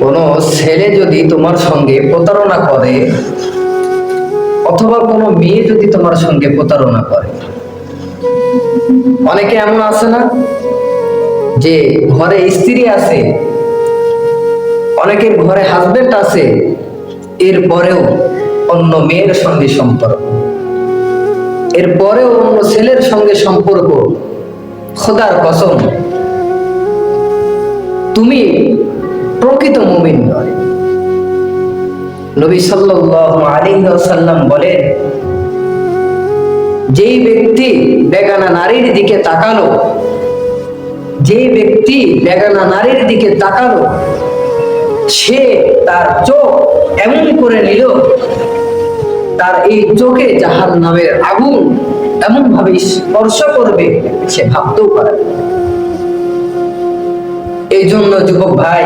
কোনো ছেলে যদি তোমার সঙ্গে প্রতারণা করে, অথবা কোনো মেয়ে যদি তোমার সঙ্গে প্রতারণা করে। অনেকে এমন আছে না? যে ঘরে স্ত্রী আছে, অনেকের ঘরে হাজবেন্ড আছে এরপরেও অন্য মেয়ের সঙ্গে সম্পর্ক। এরপরেও অন্য ছেলের সঙ্গে সম্পর্ক। খোদার কসম, তুমি প্রকৃত মুমিন নয়। নবী সাল্লাল্লাহু আলাইহি ওয়াসাল্লাম বলেন, যেই ব্যক্তি বেগানা নারীর দিকে তাকালো, যেই ব্যক্তি বেগানা নারীর দিকে তাকালো, সে তার চোখ এমন করে নিল, তার এই চোখে জাহান নামের আগুন এমন ভাবে স্পর্শ করবে, সে ভাবতেও পারে এই জন্য যুবক ভাই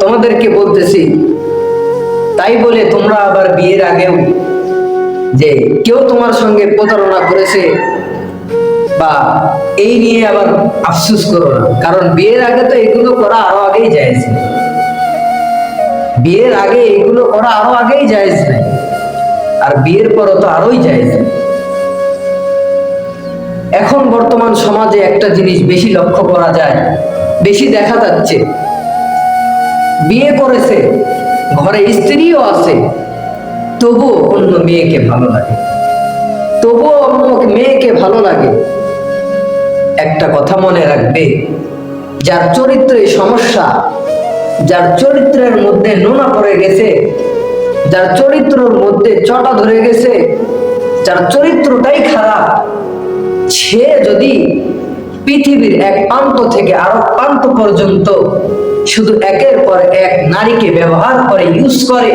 তোমাদেরকে বলতেছি, তাই বলে তোমরা আবার বিয়ের আগেও যে কেউ তোমার সঙ্গে প্রতারণা করেছে বা এই নিয়ে আবার আফসুস করো না। কারণ বিয়ের আগে তো এগুলো করা আরও আগেই জায়েজ বিয়ের আগে এগুলো করা আরও আগেই জায়েজ নেই। আর বিয়ের পরও তো আরোই নেই। এখন বর্তমান সমাজে একটা জিনিস বেশি লক্ষ্য করা যায়, বেশি দেখা যাচ্ছে। বিয়ে করেছে, ঘরে স্ত্রীও আছে, তবুও অন্য মেয়েকে ভালো লাগে। তবুও অন্য মেয়েকে ভালো লাগে। একটা কথা মনে রাখবে, যার চরিত্রে সমস্যা, যার চরিত্রের মধ্যে নোনা পড়ে গেছে, যার চরিত্রের মধ্যে চটা ধরে গেছে, যার চরিত্রটাই খারাপ, সে যদি পৃথিবীর এক প্রান্ত থেকে আরও প্রান্ত পর্যন্ত শুধু একের পর এক নারীকে ব্যবহার করে ইউজ করে।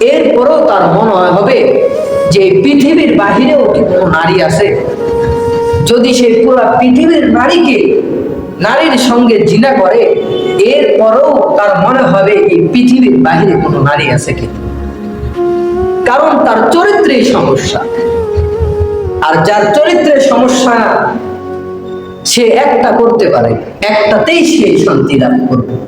এরপরেও তার মনে হবে যে পৃথিবীর বাহিরেও কি কোনো নারী আছে? যদি সে পুরো পৃথিবীর নারীকে নারীর সঙ্গে জিনা করে, এরপরেও তার মনে হবে এই পৃথিবীর বাহিরে কোনো নারী আছে কি? কারণ তার চরিত্রেই সমস্যা। আর যার চরিত্রের সমস্যা সে একটা করতে পারে একটাতেই সে শান্তি লাভ করবে।